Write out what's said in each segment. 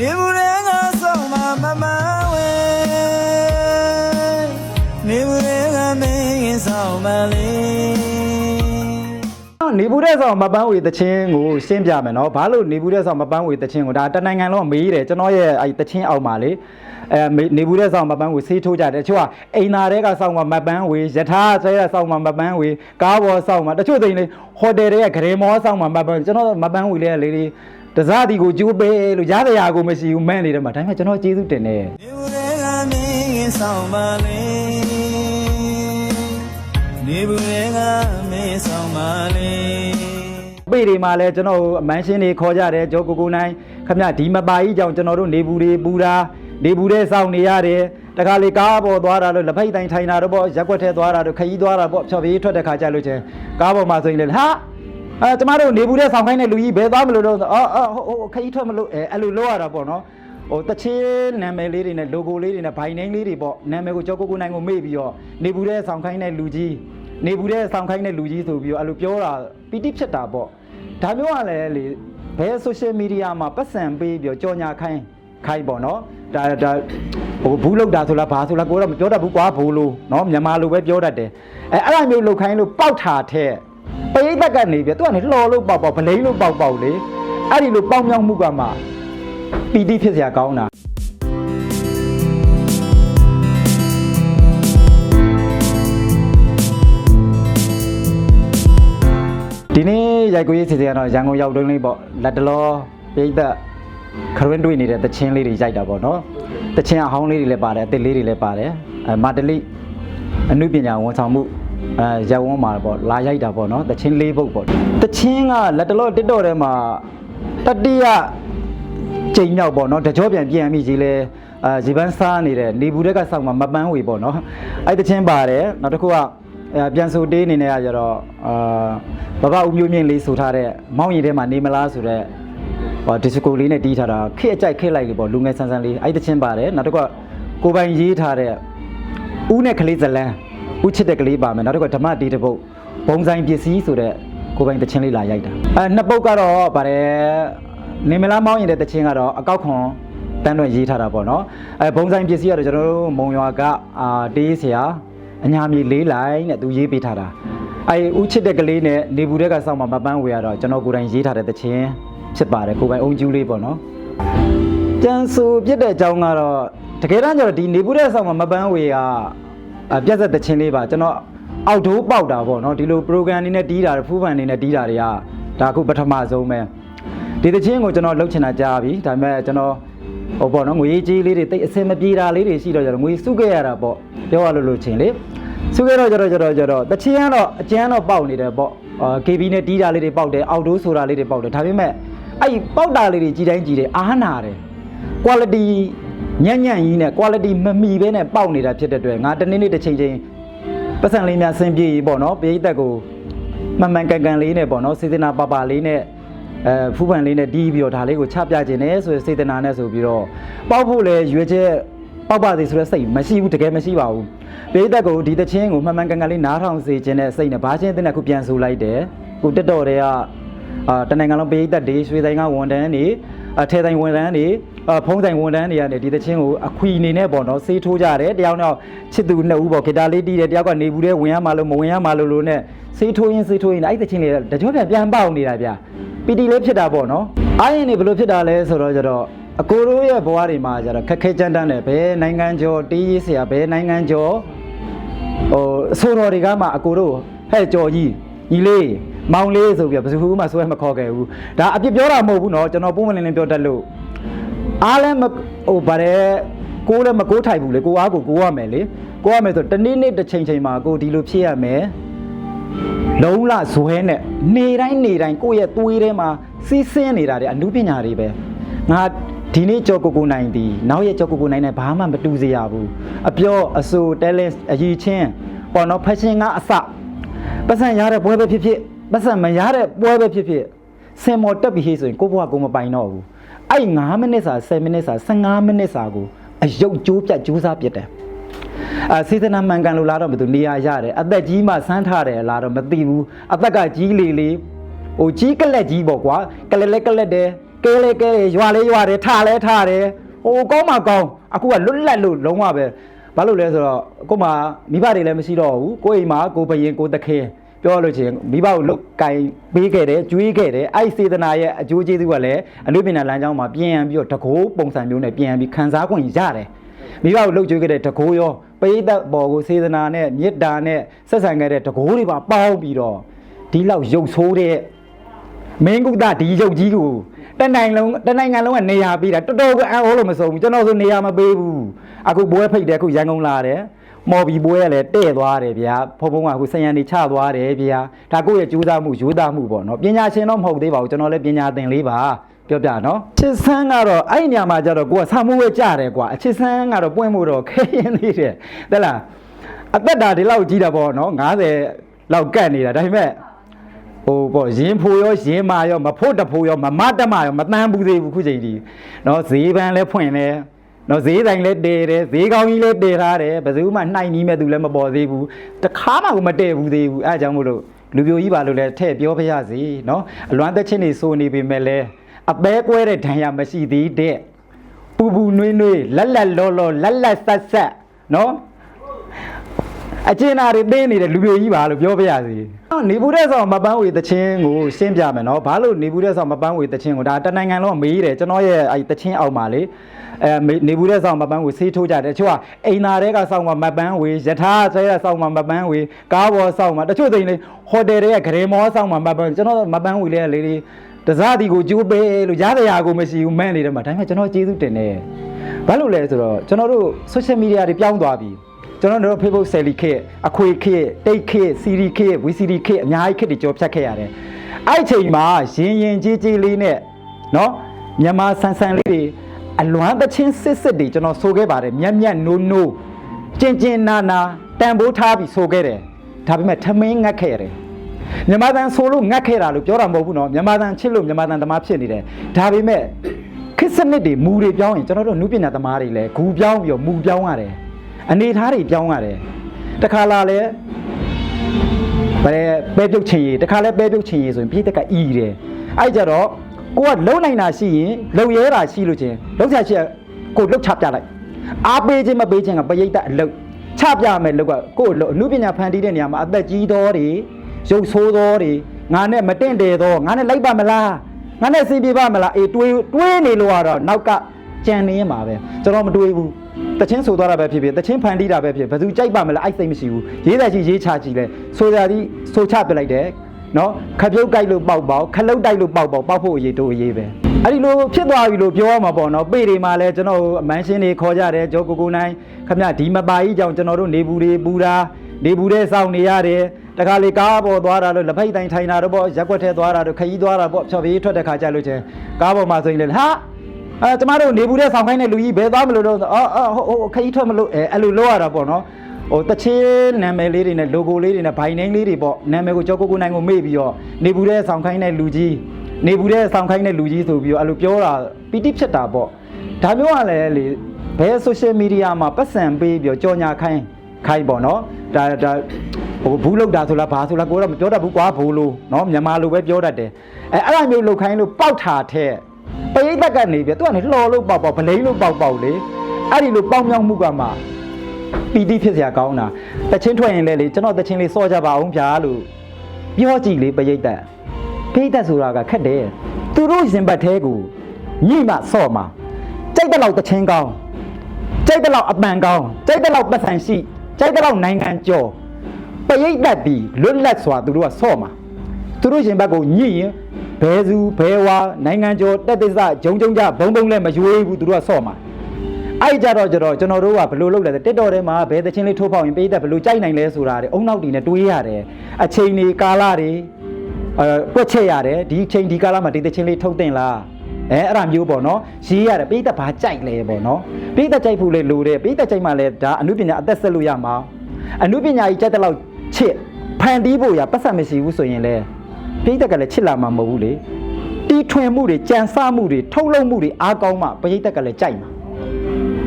နေဘူးတဲ့ငါဆောင်မမမဝဲနေဘူးတဲ့ငါမင်းဆောင်မလေးနေဘူးတဲ့ဆောင်မပန်းဝေတချင်းကိုရှင်းပြမယ်နော်ဘာလို့နေဘူးတဲ့ဆောင်မပန်းဝေတချင်းကိုဒါတနိုင်ငံလုံးမေးတယ်ကျွန်တော်ရဲ့အဲတချင်းအောက်မှာလေအဲမေးနေဘူးတဲ့ဆောင်မပန်းဝေဆေးထိုးကြတယ်တချို့ကအိမ်နာတွေကဆောင်မမပန်းဝေယထာဆွဲတဲ့ဆောင်မမပန်းဝေကားပေါ်ဆောင်မတချို့သိရင်လေဟိုတယ်တွေကဂရေမောဆောင်မမပန်းကျွန်တော်မပန်းဝေလေးကလေးလေး တစားတီကိုကျိုးပေးလို့ရတဲ့ရာကိုမရှိဘူးမန်းနေတယ်မှာဒါပေမဲ့ကျွန်တော်ကျေးဇူးတင်တယ်နေဘူးတဲ့ငါမင်းဆောင်မလေးနေဘူးတဲ့ငါမင်းဆောင်မလေးပေတွေမှာလဲကျွန်တော်တို့အမန်းရှင်းတွေခေါ်ကြတယ်ဂျောကိုကိုနိုင်ခမဒီမပါကြီးကြောင့်ကျွန်တော်တို့နေဘူးတွေပူတာနေဘူးတွေစောင့်နေရတယ်တခါလေကားပေါ်သွားတာလို့လက်ဖိတ်တိုင်းထိုင်တာတော့ပေါ့ရက်ွက်ထဲသွားတာတော့ခရီးသွားတာပေါ့ဖြော်ပြေးထွက်တဲ့ခါကြလို့ချင်းကားပေါ်မှာဆိုရင်လေဟာ အဲကျမတို့နေဘူးတဲ့ဆောင်ခိုင်းတဲ့လူကြီးဘယ်သွားမလို့တော့အော်အော်ဟိုခရီးထွက်မလို့အဲအဲ့လိုလောက်ရတာပေါ့နော်ဟိုတချင်းနာမည်လေးတွေနဲ့ logo လေးတွေနဲ့ by name လေးတွေပေါ့နာမည်ကိုကြောကိုကိုနိုင်ကိုမေ့ပြီးတော့နေဘူးတဲ့ဆောင်ခိုင်းတဲ့လူကြီးနေဘူးတဲ့ဆောင်ခိုင်းတဲ့လူကြီးဆိုပြီးတော့အဲ့လိုပြောတာပီတိဖြစ်တာပေါ့ဒါမျိုးကလည်းလေဘယ် social media မှာပတ်စံပေးပြီးတော့ကြော်ညာခိုင်းခိုင်းပေါ့နော်ဒါဒါဟိုဘူးလောက်တာဆိုလားဘာဆိုလားကိုတော့မပြောတတ်ဘူးကွာဘူးလို့နော်မြန်မာလိုပဲပြောတတ်တယ်အဲအဲ့လိုမျိုးလောက်ခိုင်းလို့ပေါက်တာတဲ့ ပရိသတ်ကနေပြသူကနေလှော်လို့ပေါက်ပေါက်ဗလိန်လို့ပေါက်ပေါက်လေအဲ့ဒီလိုပေါက်မြောက်မှုကမှပီတိဖြစ်စရာကောင်းတာဒီနေ့ရိုက်ကိုရေးစီစဉ်ကတော့ရန်ကုန်ရောက်တွင်းလေးပေါ့လက်တလောပြိသက်ခရွန်းတွေ့နေတဲ့တချင်းလေးတွေရိုက်တာပေါ့နော်တချင်းအဟောင်းလေးတွေလည်းပါတယ်အသစ်လေးတွေလည်းပါတယ်အဲမာတလိအနုပညာဝန်ဆောင်မှု အဲရက်ဝန်းမှာပေါ့လာရိုက်တာပေါ့နော်တချင်းလေးပုတ်ပေါ့တချင်းကလက်တလော TikTok ထဲမှာတတိယချိန်မြောက်ပေါ့နော်တကြောပြန်ပြန်မိကြီးလဲအာဇီပန်းစားနေတဲ့နေဘူးတက်ကစောက်မှာမပန်းဝေပေါ့နော်အဲ့တချင်းပါတယ်နောက်တစ်ခုကအဲပြန်ဆိုတေးအနေနဲ့ကကြတော့အာဘဘဦးမျိုးမြင့်လေးဆိုထားတဲ့မောင်းရီထဲမှာနေမလားဆိုတော့ဟောဒီစကိုလေးနဲ့တီးထားတာခက်အကြိုက်ခက်လိုက်လေပေါ့လူငယ်ဆန်းဆန်းလေးအဲ့ဒီတချင်းပါတယ်နောက်တစ်ခုကကိုပိုင်ရေးထားတဲ့ဦးနဲ့ကလေးဇလန်း ဦးချစ်တဲ့ကလေးပါမယ်နောက်တစ်ခုကဓမ္မတီးတစ်ပုတ်ဘုံဆိုင်ပစ္စည်းဆိုတဲ့ကိုပိုင်တချင်းလေးလာရိုက်တာအဲနှစ်ပုတ်ကတော့ပါတယ်နေမလားမောင်းရင်တဲ့တချင်းကတော့အကောက်ခွန်တန်းတွင်ရေးထားတာပေါ့နော်အဲဘုံဆိုင်ပစ္စည်းကတော့ကျွန်တော်တို့မုံရွာကအာတေးဆရာအညာမြေလေးလိုက်နဲ့သူရေးပေးထားတာအဲဦးချစ်တဲ့ကလေးနဲ့နေဘူးတဲ့ကစောင့်မှာမပန်းဝေရတော့ကျွန်တော်ကိုယ်တိုင်ရေးထားတဲ့တခြင်းဖြစ်ပါတယ်ကိုယ်ပိုင်အုံကျူးလေးပေါ့နော်ကျန်ဆူပြစ်တဲ့အကြောင်းကတော့တကယ်တမ်းကျတော့ဒီနေဘူးတဲ့စောင့်မှာမပန်းဝေရအ ပြက်ဆက်တခြင်းလေးပါကျွန်တော်အောက်တိုးပေါက်တာပေါ့နော်ဒီလို program အနေနဲ့တီးတာဖူးဖန်အနေနဲ့တီးတာတွေကဒါအခုပထမဆုံးပဲဒီတခြင်းကိုကျွန်တော်လှုပ်ချင်တာကြားပြီဒါပေမဲ့ကျွန်တော်ဟိုပေါ့နော်ငွေကြီးလေးတွေတိတ်အစင်မပြေတာလေးတွေရှိတော့ကြတော့ငွေစုခဲ့ရတာပေါ့ပြောရလို့လို့ချင်းလေစုခဲ့တော့ကြတော့ကြတော့ကြတော့တချင်ကတော့အကျန်းတော့ပေါက်နေတယ်ပေါ့အာ KB နဲ့တီးတာလေးတွေပေါက်တယ်အောက်ဒိုးဆိုတာလေးတွေပေါက်တယ်ဒါပေမဲ့အဲ့ဒီပေါက်တာလေးတွေကြီးတိုင်းကြီးတယ်အားနာတယ် quality ညံ့ညံ့ကြီးနဲ့ quality မမီဘဲနဲ့ပေါက်နေတာဖြစ်တဲ့အတွက်ငါတနေ့နေ့တစ်ချိန်ချင်းပတ်စံလေးများဆင်ပြေပေါ့နော်ပိဋကတ်ကိုမှန်မှန်ကန်ကန်လေးနဲ့ပေါ့နော်စေတနာပါပါလေးနဲ့အဲဖူးပန်လေးနဲ့တီးပြီးတော့ဒါလေးကိုချပြခြင်းနဲ့ဆိုရယ်စေတနာနဲ့ဆိုပြီးတော့ပေါက်ဖို့လဲရွေချက်ပေါက်ပါသေးဆိုတဲ့စိတ်မရှိဘူးတကယ်မရှိပါဘူးပိဋကတ်ကိုဒီတချင်းကိုမှန်မှန်ကန်ကန်လေးနားထောင်စေခြင်းနဲ့စိတ်နဲ့ဘာချင်းတဲ့ခုပြန်ဆိုလိုက်တယ်ခုတက်တော်တွေကအာတနိုင်ငံလုံးပိဋကတ်တွေရွှေတိုင်းကဝန်တန်းတွေ အထဲတိုင်းဝန်တန်းတွေအဖုံးတိုင်းဝန်တန်းတွေကနေဒီတချင်းကိုအခွီနေနဲ့ပေါ့နော်စေးထိုးကြတယ်တယောက်တော့ချစ်သူနှစ်ဦးပေါ့ဂီတာလေးတီးတယ်တယောက်ကနေဘူးတဲ့ဝင်ရမှာလို့မဝင်ရမှာလို့လို့နဲ့စေးထိုးရင်းစေးထိုးရင်းအဲ့ဒီတချင်းလေးတကြောပြန်ပြန်ပေါက်နေတာဗျာပီတီလေးဖြစ်တာပေါ့နော်အားရင်နေဘယ်လိုဖြစ်တာလဲဆိုတော့ကျတော့အကိုတို့ရဲ့ဘဝတွေမှာကျတော့ခက်ခဲကြမ်းတမ်းတယ်ဘယ်နိုင်ငံကျော်တီးရေးဆရာဘယ်နိုင်ငံကျော်ဟိုအဆိုတော်တွေကမှအကိုတို့ဟဲ့ကျော်ကြီးညီလေး မောင်လေးဆိုပြီးတော့ဘယ်သူမှဆွဲမခေါ်ခဲ့ဘူးဒါအပြစ်ပြောတာမဟုတ်ဘူးเนาะကျွန်တော်ပုံမလင်းလင်းပြောတတ်လို့အားလည်းမဟိုဗါတယ်ကိုယ်လည်းမကိုးထိုက်ဘူးလေကိုအားကိုကိုးရမယ်လေကိုးရမယ်ဆိုတနေ့နေ့တစ်ချိန်ချိန်မှာကိုဒီလိုဖြစ်ရမယ် လုံးလဇွဲနဲ့နေတိုင်းနေတိုင်းကိုယ့်ရဲ့သွေးထဲမှာစီးဆင်းနေတာတွေအမှုပညာတွေပဲငါဒီနေ့ကြော်ကိုကိုနိုင်ဒီနောက်ရဲ့ကြော်ကိုကိုနိုင်နဲ့ဘာမှမတူစေရဘူးအပြောအဆို talent အရည်ချင်းပေါ်တော့ fashion ကအစပတ်စံရတဲ့ပွဲပဲဖြစ်ဖြစ် ပတ်စံမရတဲ့ပွဲပဲဖြစ်ဖြစ်စင်မော်တက်ပြီးဟေးဆိုရင်ကိုဘွားကိုမပိုင်တော့ဘူးအဲ့9မိနစ်စာ10မိနစ်စာ15မိနစ်စာကိုအယုတ်ကြိုးပြတ်ကြိုးစားပြစ်တယ်အဲစေတနာမှန်ကန်လို့လားတော့မသိဘူးနေရာရတယ်အသက်ကြီးမှစမ်းထားတယ်လားတော့မသိဘူးအသက်ကကြီးလေလေဟိုကြီးကလက်ကြီးပေါ့ကွာကလက်လက်ကလက်တယ်ကကဲလေကဲလေရွာလေးရွာတယ်ထလဲထတယ်ဟိုကောင်းမှကောင်းအခုကလွတ်လပ်လို့လုံးဝပဲဘာလို့လဲဆိုတော့ကို့မှာမိဘတွေလည်းမရှိတော့ဘူးကိုယ့်အိမ်မှာကိုယ်ဘရင်ကိုယ်သခင် ပြောလို့ချင်းမိဘကိုလုတ်ကင်ပေးခဲ့တယ်ကျွေးခဲ့တယ်အဲ့ဒီစေတနာရဲ့အကျိုးကျေးဇူးကလည်းအနုပညာလမ်းကြောင်းမှာပြန်ပြီးတော့တကိုးပုံစံမျိုးနဲ့ပြန်ပြီးခံစားခွင့်ရတယ်မိဘကိုလုတ်ကျွေးခဲ့တဲ့တကိုးရောပရိသတ်ဘော်ကိုစေတနာနဲ့မေတ္တာနဲ့ဆက်ဆံခဲ့တဲ့တကိုးတွေပါပေါင်းပြီးတော့ဒီလောက်ရုပ်ဆိုးတဲ့မင်းကုသဒီရုပ်ကြီးကိုတနိုင်လုံးတနိုင်ငံလုံးကနေရာပေးတာတော်တော်ကအံ့ဩလို့မဆုံးဘူးကျွန်တော်ဆိုနေရာမပေးဘူးအခုဘွဲဖိတ်တယ်အခုရန်ကုန်လာတယ် မော်ဘီပွဲကလည်းတဲ့သွားတယ်ဗျာဖုံဖုံကအခုဆယံတွေချသွားတယ်ဗျာဒါကိုယ့်ရဲ့ကြိုးစားမှုယူသားမှုပေါ့နော်ပညာရှင်တော့မဟုတ်သေးပါဘူးကျွန်တော်လည်းပညာသင်လေးပါပြောပြနော်ချစ်ဆန်းကတော့အဲ့ဒီညမှာကျတော့ကိုကဆာမှုဝဲကြတယ်ကွာအချစ်ဆန်းကတော့ပွင့်မှုတော့ခဲရင်သေးတယ်တဲ့လားအသက်တာဒီလောက်ကြီးတာပေါ့နော်90လောက်ကတ်နေတာဒါပေမဲ့ဟိုပေါ့ရင်ဖိုရောရင်မာရောမဖို့တဖိုရောမမတမရောမတန်းဘူးသေးဘူးခုချိန်ကြီးနော်ဈေးပန်းလဲဖွင့်လဲ နော်ဈေးတိုင်းလည်းတည်တယ်ဈေးကောင်းကြီးလည်းတည်ထားတယ်ဘယ်သူမှနှိုက်နီးမဲ့သူလည်းမပေါ်သေးဘူးတခါမှကိုမတည်ဘူးသေးဘူးအဲအကြောင်းမို့လို့လူပြိုကြီးပါလို့လည်းထည့်ပြောပါရစေနော်အလွမ်းသက်ချင်းနေစိုးနေပေမဲ့လည်းအပဲကွဲတဲ့ဒဏ်ရာမရှိသေးတဲ့ပူပူနွေးနွေးလက်လက်လောလောလက်လက်ဆက်ဆက်နော်အကျဉ်းသားတွေတင်းနေတဲ့လူမျိုးကြီးပါလို့ပြောပြရစီ။နေဘူးတဲ့ဆောင်မပန်းဝေတချင်းကိုရှင်းပြမယ်နော်။ဘာလို့နေဘူးတဲ့ဆောင်မပန်းဝေတချင်းကိုဒါတနိုင်ငံလုံးမေးတယ်ကျွန်တော်ရဲ့အဲတချင်းအောက်မှာလေ။ အဲမေနေဘူးတဲ့ဆောင်မပန်းဝေဆေးထိုးကြတယ်တချို့ကအိမ်သားတွေကဆောင်မှာမပန်းဝေယထာဆဲရဆောင်မှာမပန်းဝေကားဘောဆောင်မှာတချို့သိရင်လေဟိုတယ်တွေကဂရေမောဆောင်မှာမပန်းကျွန်တော်မပန်းဝေလေးကလေးလေးတစားတီကိုကျိုးပေးလို့ရတဲ့ရာကိုမရှိဘူးမန်းနေတယ်မှာဒါပေမဲ့ကျွန်တော်ကျေးဇူးတင်တယ်။ဘာလို့လဲဆိုတော့ကျွန်တော်တို့ social media တွေပြောင်းသွားပြီ။ကျွန်တော်တို့ Facebook ဆယ်လီခေတ်အခွေခေတ်တိတ်ခေတ်စီရီခေတ် VCD ခေတ်အများကြီးခေတ်တွေကြော်ဖြတ်ခဲ့ရတယ်။အဲ့ဒီအချိန်မှာရင်ရင်ကြီးကြီးလေးနဲ့နော်မြန်မာဆန်ဆန်လေးတွေ အလွမ်းသချင်းစစ်စစ်တွေကျွန်တော်ဆိုခဲ့ပါတယ်မြက်မြက်နိုးနိုးကျင်ကျင်နာနာတန်ဖိုးထားပြီးဆိုခဲ့တယ်။ဒါပေမဲ့ထမင်းငတ်ခဲ့ရတယ်။မြန်မာတန်ဆိုလို့ငတ်ခဲ့တာလို့ပြောတာမဟုတ်ဘူးနော်မြန်မာတန်ချစ်လို့မြန်မာတန်သမားဖြစ်နေတယ်။ဒါပေမဲ့ခစ်စနစ်တွေမူတွေပြောင်းရင်ကျွန်တော်တို့နုပညာသမားတွေလည်းဂူပြောင်းပြီးတော့မူပြောင်းရတယ်။အနေထားတွေပြောင်းရတယ်တခါလာလဲဘယ်ပဲပြုတ်ချင်ရေးတခါလဲပဲပြုတ်ချင်ရေးဆိုရင်ပြည့်တက်ကဤတယ်အဲ့ကြတော့ ကိုကလုံနိုင်တာရှိရင်လုံရဲတာရှိလို့ချင်းလုံချရှိကိုလှုပ်ချပြလိုက်အားပေးခြင်းမပေးခြင်းကပရိတ်တ်အလုတ်ချပြမယ်လောက်ကကိုအမှုပညာဖန်တီးတဲ့နေရာမှာအသက်ကြီးသောတွေရုပ်ဆိုးသောတွေငါနဲ့မတင့်တယ်သောငါနဲ့လိုက်ပါမလားငါနဲ့စီးပြပါမလားအေးတွေးတွေးနေလို့ကတော့နောက်ကကြံနေရမှာပဲကျွန်တော်မတွေးဘူးတချင်းဆိုသွားတာပဲဖြစ်ဖြစ်တချင်းဖန်တီးတာပဲဖြစ်ဘယ်သူကြိုက်ပါမလဲအဲ့စိတ်မရှိဘူးရေးတဲ့ကြီးရေးချကြည့်လဲဆိုကြသည်ဆိုချပစ်လိုက်တယ် နော်ခပြုတ်ကြိုက်လို့ပေါက်ပေါက်ခလုတ်တိုက်လို့ပေါက်ပေါက်ပေါက်ဖို့အရေးတို့အရေးပဲအဲ့ဒီလိုဖြစ်သွားပြီလို့ပြောရမှာပေါ့နော်ပေတွေမှာလဲကျွန်တော်အမန်းရှင်းတွေခေါ်ကြတယ်ဂျောကိုကိုနိုင်ခမဒီမပါကြီးကြောင့်ကျွန်တော်တို့နေဘူးတွေပူတာနေဘူးတဲ့စောင့်နေရတယ်တခါလေကားပေါ်သွားတာလို့လက်ဖိတ်တိုင်းထိုင်တာတော့ပေါ့ရက်ွက်ထဲသွားတာတော့ခရီးသွားတာပေါ့ဖြော်ပြေးထွက်တဲ့ခါကြလို့ချင်းကားပေါ်မှာဆိုရင်လေဟာအဲကျမတို့နေဘူးတဲ့ဆောင်ခိုင်းတဲ့လူကြီးဘယ်သွားမလို့တော့အော်အော်ဟိုခကြီးထွက်မလို့အဲအဲ့လိုလောက်ရတာပေါ့နော် ဟိုတချင်းနာမည်လေးတွေနဲ့ logo လေးတွေနဲ့ by name လေးတွေပေါ့နာမည်ကိုကြောကိုကိုနိုင်ကိုမေ့ပြီးတော့နေဘူးတဲ့ဆောင်ခိုင်းတဲ့လူကြီးနေဘူးတဲ့ဆောင်ခိုင်းတဲ့လူကြီးဆိုပြီးတော့အဲ့လိုပြောတာပီတိဖြစ်တာပေါ့ဒါမျိုးကလည်းလေဘယ် social media မှာပတ်စံပေးပြီးတော့ကြော်ညာခိုင်းခိုင်းပေါ့နော်ဒါဒါဟိုဘူးလောက်တာဆိုလားဘာဆိုလားကိုတော့မပြောတတ်ဘူးကွာဘူးလို့နော်မြန်မာလိုပဲပြောတတ်တယ်အဲအဲ့လိုမျိုးလောက်ခိုင်းလို့ပေါက်တာတဲ့ပရိသတ်ကနေပြသူကနေလှော်လို့ပေါက်ပေါက်ဗလိန်လို့ပေါက်ပေါက်လေအဲ့ဒီလိုပေါက်မြောက်မှုကမှ ပီတိဖြစ်စရာကောင်းတာတချင်းထွက်ရင်လည်းလေကျွန်တော်တချင်းလေးစော့ကြပါအောင်ဗျာလို့ပြောကြည့်လေပရိသတ်ပရိသတ်ဆိုတာကခက်တယ်သူတို့ရင်ဘတ်သေးကိုညိမှစော့မှာကြိုက်တဲ့လောက်တချင်းကောင်းကြိုက်တဲ့လောက်အပန်ကောင်းကြိုက်တဲ့လောက်ပတ်စံရှိကြိုက်တဲ့လောက်နိုင်ငံကျော်ပရိသတ်ဒီလွတ်လပ်စွာသူတို့ကစော့မှာသူတို့ရှင်ဘက်ကိုညှိရင်ဘဲစုဘဲဝါနိုင်ငံကျော်တက်သစ္စဂျုံဂျုံကြဘုံဘုံလည်းမရွေးဘူးသူတို့ကဆော့မှာ အဲ့ကြတော့ကြတော့ကျွန်တော်တို့ကဘယ်လိုလုပ်လဲတက်တော်ထဲမှာဘဲသချင်းလေးထိုးဖောက်ရင်ပေးတဲ့ဘယ်လိုကြိုက်နိုင်လဲဆိုတာတွေအုံနောက်တီနဲ့တွေးရတယ်အချိန်တွေကာလတွေအဲကွက်ချက်ရတယ်ဒီအချိန်ဒီကာလမှာဒီသချင်းလေးထုတ်တင်လားအဲအဲ့ဒါမျိုးပေါ့နော်ရေးရတယ်ပေးတဲ့ဘာကြိုက်လဲပေါ့နော်ပေးတဲ့ကြိုက်ဖို့လေလိုတယ်ပေးတဲ့ကြိုက်မှလည်းဒါအမှုပညာအသက်ဆက်လို့ရမှာအမှုပညာကြီးကြိုက်တဲ့လောက်ချစ်ဖန်တီးဖို့ရပတ်စံမရှိဘူးဆိုရင်လေပြိတက်ကလည်းချစ်လာမှာမဟုတ်ဘူးလေတီထွင်မှုတွေကြံစမှုတွေထုတ်လုပ်မှုတွေအားကောင်းမှပြိတက်ကလည်းကြိုက်မှာ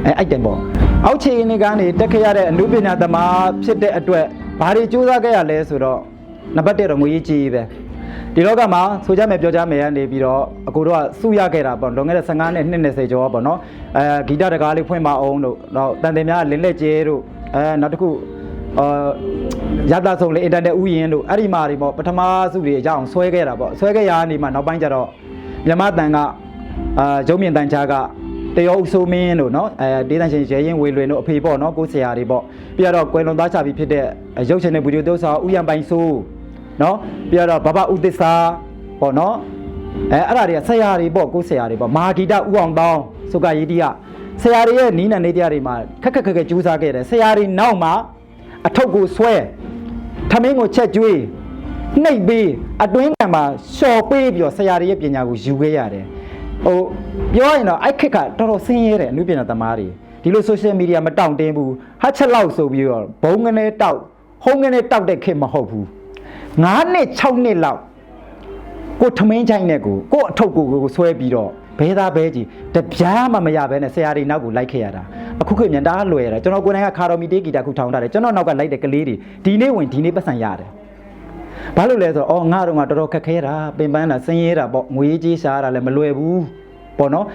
အဲအဲ့တယ်ပေါ့အောက်ခြေအနေကနေတက်ခဲ့ရတဲ့အနုပညာသမားဖြစ်တဲ့အတွက်ဘာတွေစူးစမ်းခဲ့ရလဲဆိုတော့နံပါတ်1တော့ငွေရေးကြီးပဲဒီလောကမှာဆိုကြမယ်ပြောကြမယ်ကနေပြီးတော့အကိုတို့ကစုရခဲ့တာပေါ့လွန်ခဲ့တဲ့15နှစ်နှစ်20ကျော်ပေါ့နော်အဲဂီတတကားလေးဖွင့်မအောင်တို့တော့တန်တင်များလင်းလက်ကျဲတို့အဲနောက်တစ်ခုအာရတဆုံးလေအင်တာနက်ဥယျာဉ်တို့အဲ့ဒီမှာတွေပေါ့ပထမစုတွေအကြောင်းဆွဲခဲ့တာပေါ့ဆွဲခဲ့ရနေမှာနောက်ပိုင်းကျတော့မြမတန်ကအာရုံမြင့်တန်ချာက တရောဥဆိုးမင်းတို့နော်အဲဒေသရှင်ရဲရင်ဝေလွင်တို့အဖေပေါ့နော်ကိုဆရာတွေပေါ့ပြီးတော့ကွယ်လွန်သားချပြီးဖြစ်တဲ့ရုပ်ရှင်နဲ့ဗီဒီယိုတို့ဆောင်ဥယျာဉ်ပိုင်ဆိုးနော်ပြီးတော့ဘဘဥသစ္စာပေါ့နော်အဲအဲ့ဒါတွေကဆရာတွေပေါ့ကိုယ်ဆရာတွေပေါ့မာဂီတဥအောင်တောင်းစုကရည်တီကဆရာတွေရဲ့နီးနံနေတရားတွေမှာခက်ခက်ခက်ခက်ကြိုးစားခဲ့တယ်ဆရာတွေနောက်မှာအထုပ်ကိုဆွဲထမင်းကိုချက်ကျွေးနှိပ်ပြီးအတွင်းကံမှာလျှော်ပေးပြီးတော့ဆရာတွေရဲ့ပညာကိုယူခဲ့ရတယ် ဟိုပြောရရင်တော့အဲ့ခက်ကတော်တော်ဆင်းရဲတယ်အမှုပညာသမားတွေဒီလို social media မတောင့်တင်းဘူးဟာချက်လောက်ဆိုပြီးတော့ဘုံငနေတောက်ဟုံးငနေတောက်တဲ့ခေတ်မဟုတ်ဘူး9နှစ်6နှစ်လောက်ကိုထမင်းချိုင်းနဲ့ကိုကိုအထုပ်ကိုကိုဆွဲပြီးတော့ဘဲသားဘဲကြီးတပြားမှမရဘဲနဲ့ဆရာတွေနောက်ကိုလိုက်ခဲ့ရတာအခုခေတ်မြန်တားလွယ်ရတာကျွန်တော်ကိုယ်တိုင်ကခါတော်မီတေးဂီတာခုထောင်ထားတယ်ကျွန်တော်နောက်ကလိုက်တဲ့ကလေးတွေဒီနေ့ဝင်ဒီနေ့ပတ်စံရတယ် ဘာလို့လဲဆိုတော့အော်ငါတော့ငါတော်တော်ခက်ခဲတာပင်ပန်းတာဆင်းရဲတာပေါ့ငွေကြီးရှားတာလည်းမလွယ်ဘူးပေါ့နော်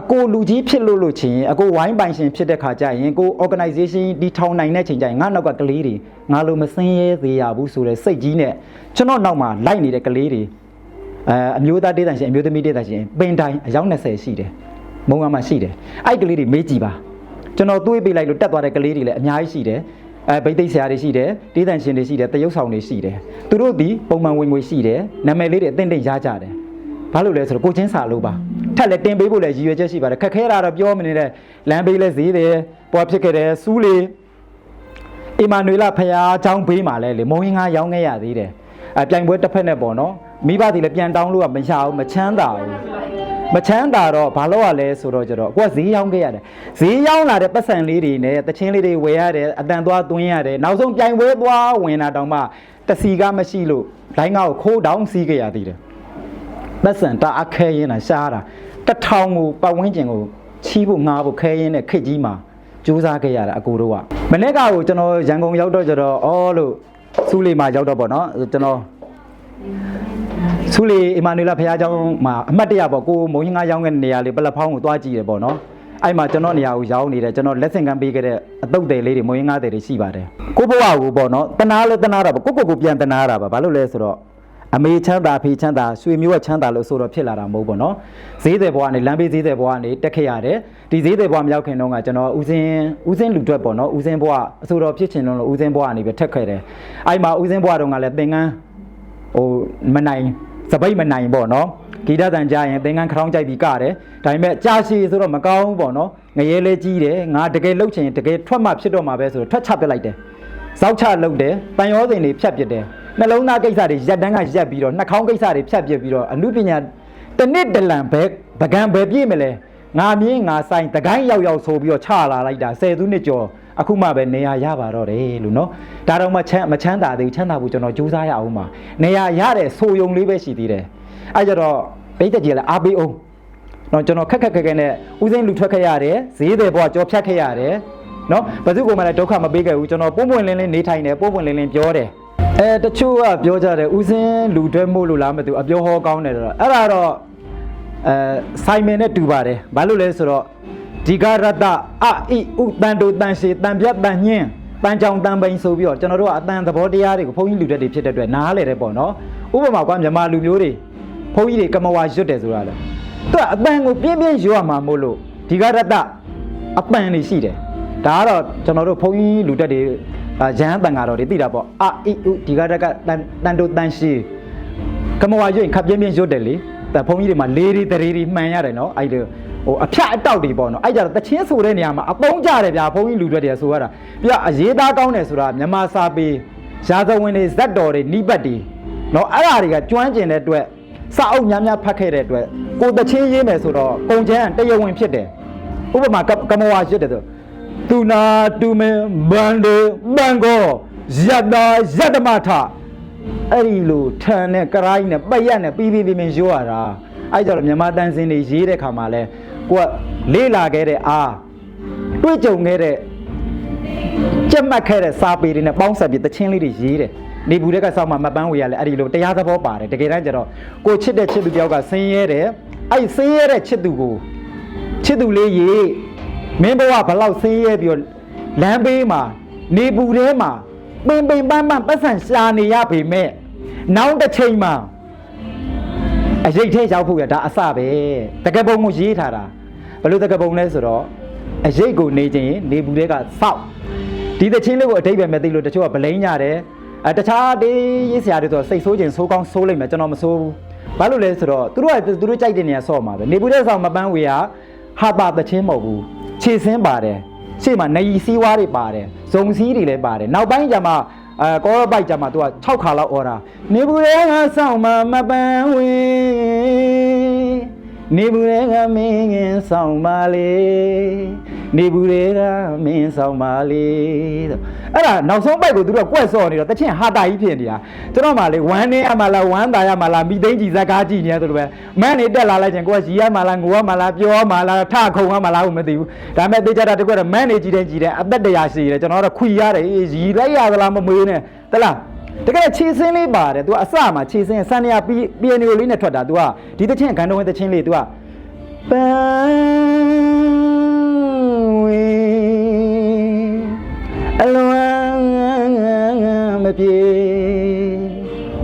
အကိုလူကြီးဖြစ်လို့လို့ချင်းအကိုဝိုင်းပိုင်ရှင်ဖြစ်တဲ့ခါကျရင်ကို organization ဒီထောင်နိုင်တဲ့ချိန်ကျရင်ငါနောက်ကကလေးတွေငါလိုမစင်းရဲသေးရဘူးဆိုတဲ့စိတ်ကြီးနဲ့ကျွန်တော်နောက်မှာလိုက်နေတဲ့ကလေးတွေအဲအမျိုးသားဒေသရှင်အမျိုးသမီးဒေသရှင်ပင်တိုင်းအယောက်20ရှိတယ်မုံကမှရှိတယ်အဲ့ကလေးတွေမေးကြည့်ပါကျွန်တော်တွေးပေးလိုက်လို့တက်သွားတဲ့ကလေးတွေလည်းအများကြီးရှိတယ် အဲဗိသိက်ဆရာတွေရှိတယ်ဒေသရှင်တွေရှိတယ်တရုတ်ဆောင်တွေရှိတယ်သူတို့ဒီပုံမှန်ဝင်ငွေရှိတယ်နာမည်လေးတွေအသင့်တိတ်ရကြတယ် ဘာလို့လဲဆိုတော့ကိုချင်းစာလို့ပါထက်လည်းတင်ပေးဖို့လည်းရည်ရွယ်ချက်ရှိပါတယ်ခက်ခဲတာတော့ပြောမနေတဲ့လမ်းဘေးလဲဈေးတယ်ပေါ်ဖြစ်ခဲ့တယ်စူးလေအီမာနွေလာဖရာเจ้าဘေးမှာလဲလေမုံရင်ငါရောင်းခဲ့ရသေးတယ်အပြိုင်ပွဲတစ်ဖက်နဲ့ပေါ့နော်မိဘတွေလည်းပြန်တောင်းလို့ကမရဘူးမချမ်းသာဘူး မချမ်းသာတော့ဘာလို့ရလဲဆိုတော့ကျတော့ကိုကဈေးရောင်းခဲ့ရတယ်ဈေးရောင်းလာတဲ့ပတ်စံလေးတွေနဲ့တချင်းလေးတွေဝယ်ရတယ်အတန်သွားသွင်းရတယ်နောက်ဆုံးပြိုင်ပွဲသွားဝင်တာတောင်မှတစီကမရှိလို့လိုင်းကားကိုခိုးတောင်းစီးခဲ့ရသေးတယ်သက်စံတအခဲရင်တာရှားတာတစ်ထောင်ကိုပတ်ဝန်းကျင်ကိုချီးဖို့ငားဖို့ခဲရင်တဲ့ခစ်ကြီးမှာကြိုးစားခဲ့ရတာအကိုတို့ကမနေ့ကကိုကျွန်တော်ရန်ကုန်ရောက်တော့ကျတော့အော်လို့စူးလီမှာရောက်တော့ပေါ့နော်ကျွန်တော် စူးလီအီမာနွေလာဖခင်เจ้าမှာအမှတ်တရပေါ့ကိုမုံရင်ငါရောက်တဲ့နေရာလေးပလက်ဖောင်းကိုသွားကြည့်တယ်ပေါ့နော်အဲ့မှာကျွန်တော်နေရာကိုရောက်နေတယ်ကျွန်တော်လက်ဆင့်ကမ်းပေးခဲ့တဲ့အတုတ်တယ်လေးတွေမုံရင်ငါတယ်တွေရှိပါတယ်ကိုဘဝကိုပေါ့နော်တနာလဲတနာတာပေါ့ကိုကိုကိုပြန်တနာတာပါဘာလို့လဲဆိုတော့ အမေချမ်းသာဖေချမ်းသာရွှေမျိုးကချမ်းသာလို့ဆိုတော့ဖြစ်လာတာမဟုတ်ဘူးเนาะဈေးတယ်ဘွားကနေလမ်းဘေးဈေးတယ်ဘွားကနေတက်ခဲ့ရတယ်ဒီဈေးတယ်ဘွားမရောက်ခင်တော့ကကျွန်တော်ဦးစင်းဦးစင်းလူတွက်ပေါ့เนาะဦးစင်းဘွားအဆိုတော်ဖြစ်ချင်လို့ဦးစင်းဘွားကနေပဲထက်ခဲ့တယ်အဲ့မှာဦးစင်းဘွားတော့ကလည်းသင်္ကန်းဟိုမနိုင် စပိတ်မနိုင်ပေါ့နော်ဂီတတန်ကြရင်သင်္ကန်းခရောင်းကြိုက်ပြီးကတယ်ဒါပေမဲ့ကြာရှည်ဆိုတော့မကောင်းဘူးပေါ့နော်ငရဲလဲကြီးတယ်ငါတကယ်လှုပ်ချင်တကယ်ထွက်မှဖြစ်တော့မှာပဲဆိုတော့ထွက်ချပစ်လိုက်တယ်စောက်ချလှုပ်တယ်ပန်ရောစင်တွေဖြတ်ပစ်တယ်နှလုံးသားကိစ္စတွေရက်တန်းကရက်ပြီးတော့နှာခေါင်းကိစ္စတွေဖြတ်ပစ်ပြီးတော့အမှုပညာတနစ်တလန်ဘဲပကံဘဲပြည့်မလဲငါမြင်းငါဆိုင်တကိုင်းရောက်ရောက်ဆိုပြီးတော့ချလာလိုက်တာ၁၀သူနှစ်ကျော် အခုမှပဲနေရာရပါတော့တယ်လို့နော်ဒါတော့မှချမ်းမချမ်းသာသေးဘူးချမ်းသာဖို့ကျွန်တော်ကြိုးစားရအောင်ပါနေရာရတဲ့ဆိုယုံလေးပဲရှိသေးတယ်အဲကြတော့ပိတ်သက်ကြီးလည်းအားပေးအောင်နော်ကျွန်တော်ခက်ခက်ခက်ခက်နဲ့ဦးစိမ်းလူထွက်ခဲ့ရတယ်ဈေးတယ်ဘွားကြောဖြတ်ခဲ့ရတယ်နော်ဘယ်သူကမှလည်းဒုက္ခမပေးခဲ့ဘူးကျွန်တော်ပုံပွင့်လင်းလင်းနေထိုင်တယ်ပုံပွင့်လင်းလင်းပြောတယ်အဲတချို့ကပြောကြတယ်ဦးစင်းလူတွဲမို့လို့လားမသိဘူးအပြောဟောကောင်းတယ်တော့အဲ့ဒါတော့အဲဆိုင်မင်နဲ့တူပါတယ်ဘာလို့လဲဆိုတော့ ဒီကရတအဣဥတန်တိုတန်ရှည်တန်ပြတ်တန်ညင်းတန်ကြောင်တန်ပိန်ဆိုပြီးတော့ကျွန်တော်တို့ကအတန်သဘောတရားတွေကိုဘုန်းကြီးလူတက်တွေဖြစ်တဲ့အတွက်နားလေတယ်ပေါ့နော်ဥပမာကွာမြန်မာလူမျိုးတွေဘုန်းကြီးတွေကမဝါရွတ်တယ်ဆိုတာလေသူကအတန်ကိုပြင်းပြင်းရွရမှာမို့လို့ဒီကရတအပန်နေရှိတယ်ဒါကတော့ကျွန်တော်တို့ဘုန်းကြီးလူတက်တွေအာရဟန်းတန်ဃာတော်တွေသိတာပေါ့အာဣဥဒီကရတကတန်တန်တို့တန်ရှိကမဝါရွရင်ခပ်ပြင်းပြင်းရွတ်တယ်လေแต่ဘုန်းကြီးတွေမှာလေးတွေတရေတွေမှန်ရတယ်နော်အဲ့ဒီ ဟိုအဖြတ်အတောက်တွေပေါ့နော်အဲ့ကြတော့တချင်းဆိုတဲ့နေရာမှာအပုံးကြတယ်ဗျာဘုန်းကြီးလူတွေတည်းဆိုရတာပြအရေးသားကောင်းတယ်ဆိုတာမြန်မာစာပေရာဇဝင်တွေဇက်တော်တွေနိပတ်တွေနော်အဲ့ဓာတွေကကျွမ်းကျင်တဲ့အတွက်စာအုပ်များများဖတ်ခဲ့တဲ့အတွက်ကိုတချင်းရေးမယ်ဆိုတော့ပုံချမ်းတရားဝင်ဖြစ်တယ်ဥပမာကကမဝါဖြစ်တယ်ဆိုသူနာတူမင်ဘန်ဒေဘန်ကိုယတ္တာယတ္တမထအဲ့ဒီလိုထန်နဲ့ကရိုင်းနဲ့ပတ်ရက်နဲ့ပြီးပြီးပြီးမင်းရိုးရတာ အဲ့ကြတော့မြန်မာတန်စင်တွေရေးတဲ့ခါမှာလဲကိုကလေးလာခဲ့တဲ့အားတွေ့ကြုံခဲ့တဲ့ကြက်မှတ်ခဲ့တဲ့စာပေတွေနဲ့ပေါင်းစပ်ပြီးတချင်းလေးတွေရေးတယ်နေဘူးတဲ့ကစောက်မှာမပန်းဝေရလဲအဲ့ဒီလိုတရားသဘောပါတယ်တကယ်တမ်းကျတော့ကိုချစ်တဲ့ချစ်သူတယောက်ကဆင်းရဲတယ်အဲ့ဆင်းရဲတဲ့ချစ်သူကိုချစ်သူလေးရေမင်းဘဝဘလောက်ဆင်းရဲပြီးတော့လမ်းဘေးမှာနေဘူးထဲမှာပင်ပင်ပန်းပန်းပတ်စံရှာနေရပေမဲ့နောက်တစ်ချိန်မှာ အရေးထဲရောက်ဖို့ရဒါအစပဲတကယ်ပုံကိုရေးထားတာဘယ်လိုတကယ်ပုံလဲဆိုတော့အရေးကိုနေခြင်းရင်နေဘူးတွေကစောက်ဒီသချင်းလေးကိုအတိတ်ပဲမသိလို့တချို့ကဗလိန်ကြတယ်အဲတခြားတေးရေးဆရာတွေဆိုစိတ်ဆိုးခြင်းဆိုးကောင်းဆိုးလိုက်မယ်ကျွန်တော်မဆိုးဘူးဘာလို့လဲဆိုတော့သူတို့ကသူတို့ကြိုက်တဲ့နေရာဆော့မှာပဲနေဘူးတဲ့ဆောင်မပန်းဝေကဟာတာသချင်းမဟုတ်ဘူးခြေစင်းပါတယ်ရှေ့မှာနေရီစည်းဝါးတွေပါတယ်ဇုံစည်းတွေလည်းပါတယ်နောက်ပိုင်းကျမှ အဲကောရပိုက်ကျမှသူက6ခါလောက်អော်တာနေဘူးတဲ့ကဆောင်မှာမပန်းဝေနေဘူးတဲ့ကမင်းငင်ဆောင်ပါလေနေဘူးတဲ့ကမင်းဆောင်ပါလေဆို အဲ့ဒါနောက်ဆုံးပိုက်ကိုသူတို့ကကွက်စော်နေတော့တချင်းဟာတာကြီးဖြစ်နေတာကျွန်တော်မှလေဝမ်းနေအမလားဝမ်းသာရမလားမိသိန်းကြီးဇက်ကားကြည့်နေရဆိုလိုပဲမန်းနေတက်လာလိုက်ချင်းကိုကရီရမလားငိုရမလားပြောရမလားထခုံရမလားဟုမသိဘူးဒါပေမဲ့တေချာတာတကွက်တော့မန်းနေကြည့်တဲ့ကြည့်တဲ့အသက်တရာရှိတယ်ကျွန်တော်ကတော့ခွီရတယ်အေးရီလိုက်ရသလားမမွေးနဲ့တလားတကယ်ခြေစင်းလေးပါတယ် तू အစမှာခြေစင်းစံနေရပြီးပြီးနေလေးနဲ့ထွက်တာ तू ကဒီတချင်းဂန်တော်ဝင်တချင်းလေး तू ကပန်းဝေအလွမ်းမ ပြေ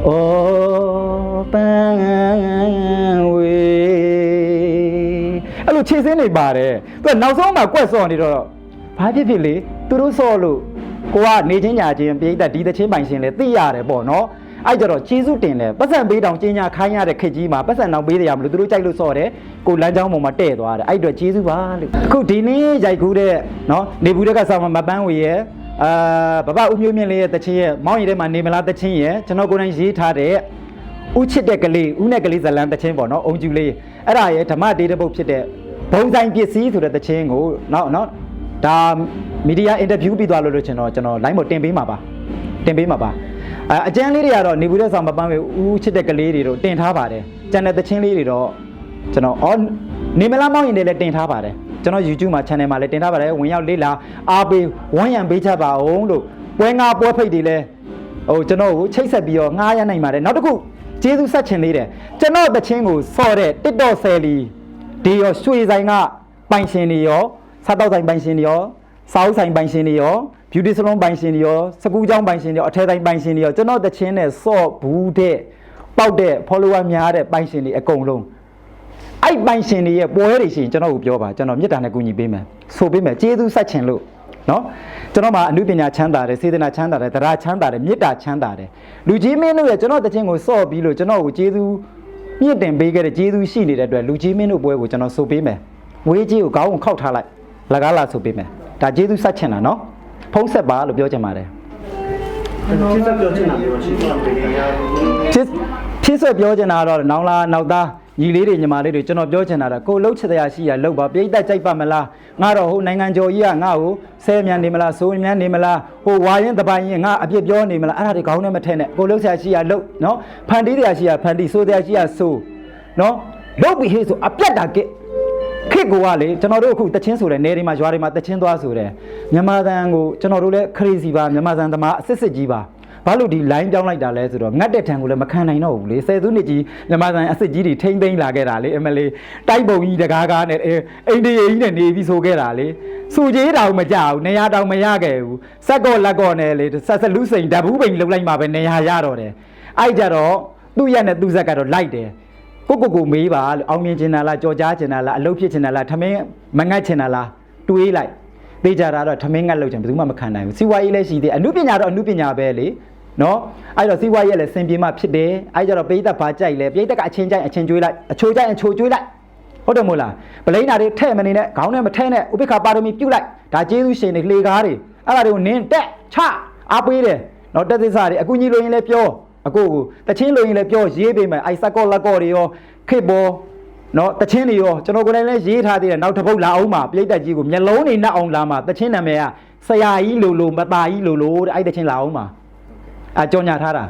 ဩပန်းဝေအဲ့လိုခြေစင်းနေပါတယ် तू ကနောက်ဆုံးမှာကွက်စော်နေတော့ဘာဖြစ်ဖြစ်လေသူတို့စော်လို့ကိုကနေချင်းညာချင်းပြိတ္တဒီသချင်းပိုင်ရှင်လဲသိရတယ်ပေါ့နော်အဲ့ကြတော့ကျေးဇူးတင်တယ်ပတ်စံပေးတောင်ကျင်းညာခိုင်းရတဲ့ခက်ကြီးမှာပတ်စံတောင်ပေးတယ်ရမလို့သူတို့ကြိုက်လို့စော့တယ်ကိုလမ်းကြောင်းပေါ်မှာတဲ့သွားတယ်အဲ့အတွက်ကျေးဇူးပါလို့အခုဒီနေ့ရိုက်ကူးတဲ့နော်နေဘူးတဲ့ကဆောင်မှာမပန်းဝေရဲ့ အာဘဘဦးမျိုးမြင့်လေးရဲ့တချင်းရဲ့မောင်းရီထဲမှာနေမလားတချင်းရဲ့ကျွန်တော်ကိုယ်တိုင်ရေးထားတဲ့ဥချစ်တဲ့ကလေးဥနဲ့ကလေးဇလန်တချင်းပေါ့နော်အုံကျူလေးအဲ့ဒါရဲ့ဓမ္မတေးတဲ့ပုတ်ဖြစ်တဲ့ဘုံဆိုင်ပစ္စည်းဆိုတဲ့တချင်းကိုနော်နော်ဒါမီဒီယာအင်တာဗျူးပြီးသွားလို့လို့ကျွန်တော်ကျွန်တော် line ပေါ်တင်ပေးမှာပါတင်ပေးမှာပါအဲအကျန်းလေးတွေကတော့နေဘူးတဲ့ဆောင်မပန်းပဲဦးချစ်တဲ့ကလေးတွေတော့တင်ထားပါတယ်ကျန်တဲ့သချင်းလေးတွေတော့ကျွန်တော်အော်နေမလားမောင်းရင်တွေလည်းတင်ထားပါတယ် ကျွန်တော် YouTube မှာ channel မှာလည်းတင်ထားပါတယ်ဝင်ရောက်လေ့လာအားပေးဝမ်းရံပေးချပါအောင်လို့ပွဲငါပွဲဖိတ်တွေလည်းဟိုကျွန်တော်ကိုချိတ်ဆက်ပြီးတော့ငားရနိုင်ပါတယ်နောက်တစ်ခုကျေးဇူးဆက်ချင်လေးတယ်ကျွန်တော်သချင်းကိုစော့တဲ့ TikTok ဆယ်လီဒီရောရွှေဆိုင်ကပိုင်ရှင်တွေရောစားတောက်ဆိုင်ပိုင်ရှင်တွေရောစားအုပ်ဆိုင်ပိုင်ရှင်တွေရော beauty salon ပိုင်ရှင်တွေရောစကူးကျောင်းပိုင်ရှင်တွေရောအထည်ဆိုင်ပိုင်ရှင်တွေရောကျွန်တော်တချင်းနဲ့စော့ဘူးတဲ့ပေါက်တဲ့ follower များတဲ့ပိုင်ရှင်တွေအကုန်လုံး အဲ့ပိုင်ရှင်တွေရဲ့ပွဲတွေရှိရင်ကျွန်တော်ကိုပြောပါကျွန်တော်မေတ္တာနဲ့ကူညီပေးမယ်ဆိုပေးမယ်ကျေးဇူးဆက်ချင်လို့နော်ကျွန်တော်မှာအမှုပညာချမ်းသာတယ်စေတနာချမ်းသာတယ်တရားချမ်းသာတယ်မေတ္တာချမ်းသာတယ်လူကြီးမင်းတို့ရဲ့ကျွန်တော်တချင်းကိုစော့ပြီးလို့ကျွန်တော်ကိုကျေးဇူးမြင့်တင်ပေးခဲ့တဲ့ကျေးဇူးရှိနေတဲ့အတွက်လူကြီးမင်းတို့ပွဲကိုကျွန်တော်ဆိုပေးမယ်ဝေးကြီးကိုခေါင်းကိုခောက်ထားလိုက်လကားလာဆိုပေးမယ်ဒါကျေးဇူးဆက်ချင်တာနော်ဖုံးဆက်ပါလို့ပြောချင်ပါတယ်ဖြစ်စပ်ပြောချင်တာပြောချင်တာပဲ။ဖြစ် ဖြစ်ဆက်ပြောချင်တာကတော့နောင်လာနောက်သားညီလေးတွေညီမလေးတွေကျွန်တော်ပြောချင်တာကကိုလှုပ်ချင်တရားရှိရလှုပ်ပါပြိတ္တကြိုက်ပါမလားငါတော့ဟိုနိုင်ငံကျော်ကြီးကငါ့ကိုဆဲမြန်နေမလားစိုးမြန်နေမလားဟိုဝါရင်တပိုင်ရင်ငါအပြစ်ပြောနေမလားအဲ့ဒါတွေခေါင်းနဲ့မထက်နဲ့ကိုလှုပ်ချင်ရှိရလှုပ်နော်ဖန်တီးတရားရှိရဖန်တီးစိုးတရားရှိရစိုးနော်လှုပ်ပြီးဟေးဆိုအပြတ်တာကဲခစ်ကိုကလေကျွန်တော်တို့အခုတချင်းဆိုတယ်နေတွေမှာရွာတွေမှာတချင်းသွားဆိုတယ်မြန်မာသံကိုကျွန်တော်တို့လည်း crazy ပါမြန်မာသံသမားအစစ်စစ်ကြီးပါ ဘာလို့ဒီ line ပြောင်းလိုက်တာလဲဆိုတော့ငတ်တဲ့ထံကိုလည်းမခံနိုင်တော့ဘူးလေဆယ်စုနှစ်ကြီးမြန်မာသံအစစ်ကြီးတွေထိမ့်သိမ်းလာခဲ့တာလေအမလေးတိုက်ပုံကြီးတကားကားနဲ့အဲအိန္ဒိယကြီးနဲ့နေပြီးဆိုခဲ့တာလေစူကြီးတောင်မကြဘူးနေရာတောင်မရခဲ့ဘူးစက်ကော့လက်ကော့နဲ့လေဆက်ဆက်လူစိန်ဓာဘူးပိန်လှုပ်လိုက်မှပဲနေရာရတော့တယ်အဲ့ကြတော့သူ့ရက်နဲ့သူ့ဇက်ကတော့လိုက်တယ်ကိုကိုကိုမေးပါလို့အောင်မြင်ချင်တာလားကြော်ကြားချင်တာလားအလုပ်ဖြစ်ချင်တာလားထမင်းမငတ်ချင်တာလားတွေးလိုက်သိကြတာတော့ထမင်းငတ်လို့ချင်ဘယ်သူမှမခံနိုင်ဘူးစီဝါရေးလည်းရှိသေးအမှုပညာတော့အမှုပညာပဲလေ နော်အဲ့တော့စီဝါရေးလည်းစင်ပြေမှဖြစ်တယ်အဲ့ကြတော့ပိဋကဘာကြိုက်လဲပိဋကအချင်းကြိုက်အချင်းကျွေးလိုက်အချိုကြိုက်အချိုကျွေးလိုက်ဟုတ်တယ်မို့လားပလိန်နာတွေထဲ့မနေနဲ့ခေါင်းနဲ့မထဲနဲ့ဥပိ္ပခာပါရမီပြုတ်လိုက်ဒါကျေးဇူးရှင်တွေလှေကားတွေအဲ့ဒါတွေကိုနင်းတက်ချအားပေးတယ်နော်တက်သစ္စာတွေအကူကြီးလိုရင်လည်းပြောအကိုကိုတချင်းလိုရင်လည်းပြောရေးပေးမယ်အိုက်စကောလက်ကောတွေရောခေဘောနော်တချင်းတွေရောကျွန်တော်ကိုယ်တိုင်လည်းရေးထားသေးတယ်နောက်တစ်ပုတ်လာအောင်ပါပြိတ္တကြီးကိုမျက်လုံးတွေနှက်အောင်လာမှာတချင်းနာမည်ကဆရာကြီးလိုလိုမตาကြီးလိုလိုတဲ့အဲ့တချင်းလာအောင်ပါ အကြောညာထားတာ